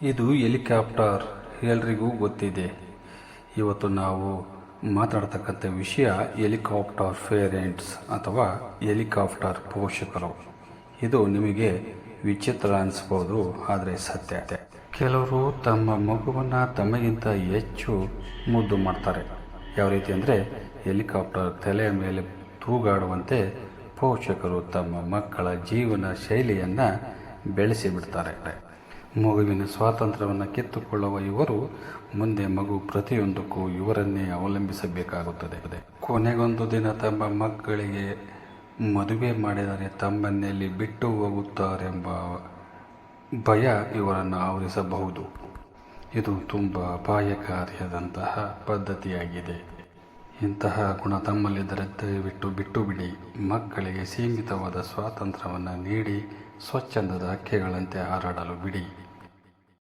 ಇದು ಹೆಲಿಕಾಪ್ಟರ್ ಎಲ್ರಿಗೂ ಗೊತ್ತಿದೆ. ಇವತ್ತು ನಾವು ಮಾತಾಡ್ತಕ್ಕಂಥ ವಿಷಯ ಹೆಲಿಕಾಪ್ಟರ್ ಪೇರೆಂಟ್ಸ್ ಅಥವಾ ಹೆಲಿಕಾಪ್ಟರ್ ಪೋಷಕರು. ಇದು ನಿಮಗೆ ವಿಚಿತ್ರ ಅನಿಸ್ಬೋದು, ಆದರೆ ಸತ್ಯ. ಕೆಲವರು ತಮ್ಮ ಮಗುವನ್ನು ತಮಗಿಂತ ಹೆಚ್ಚು ಮುದ್ದು ಮಾಡ್ತಾರೆ. ಯಾವ ರೀತಿ ಅಂದರೆ ಹೆಲಿಕಾಪ್ಟರ್ ತಲೆಯ ಮೇಲೆ ತೂಗಾಡುವಂತೆ ಪೋಷಕರು ತಮ್ಮ ಮಕ್ಕಳ ಜೀವನ ಶೈಲಿಯನ್ನು ಬೆಳೆಸಿ ಬಿಡ್ತಾರೆ ಮಗುವಿನ ಸ್ವಾತಂತ್ರ್ಯವನ್ನು ಕಿತ್ತುಕೊಳ್ಳುವ ಇವರು ಮುಂದೆ ಮಗು ಪ್ರತಿಯೊಂದಕ್ಕೂ ಇವರನ್ನೇ ಅವಲಂಬಿಸಬೇಕಾಗುತ್ತದೆ. ಕೊನೆಗೊಂದು ದಿನ ತಮ್ಮ ಮಕ್ಕಳಿಗೆ ಮದುವೆ ಮಾಡಿದರೆ ತಮ್ಮನ್ನೆಲ್ಲಿ ಬಿಟ್ಟು ಹೋಗುತ್ತಾರೆಂಬ ಭಯ ಇವರನ್ನು ಆವರಿಸಬಹುದು. ಇದು ತುಂಬ ಅಪಾಯಕಾರಿಯಾದಂತಹ ಪದ್ಧತಿಯಾಗಿದೆ. ಇಂತಹ ಗುಣ ತಮ್ಮಲ್ಲಿದ್ದರೆ ದಯವಿಟ್ಟು ಬಿಟ್ಟು ಬಿಡಿ ಮಕ್ಕಳಿಗೆ ಸೀಮಿತವಾದ ಸ್ವಾತಂತ್ರ್ಯವನ್ನು ನೀಡಿ, ಸ್ವಚ್ಛಂದದ ಹಕ್ಕಿಗಳಂತೆ ಹಾರಾಡಲು ಬಿಡಿ.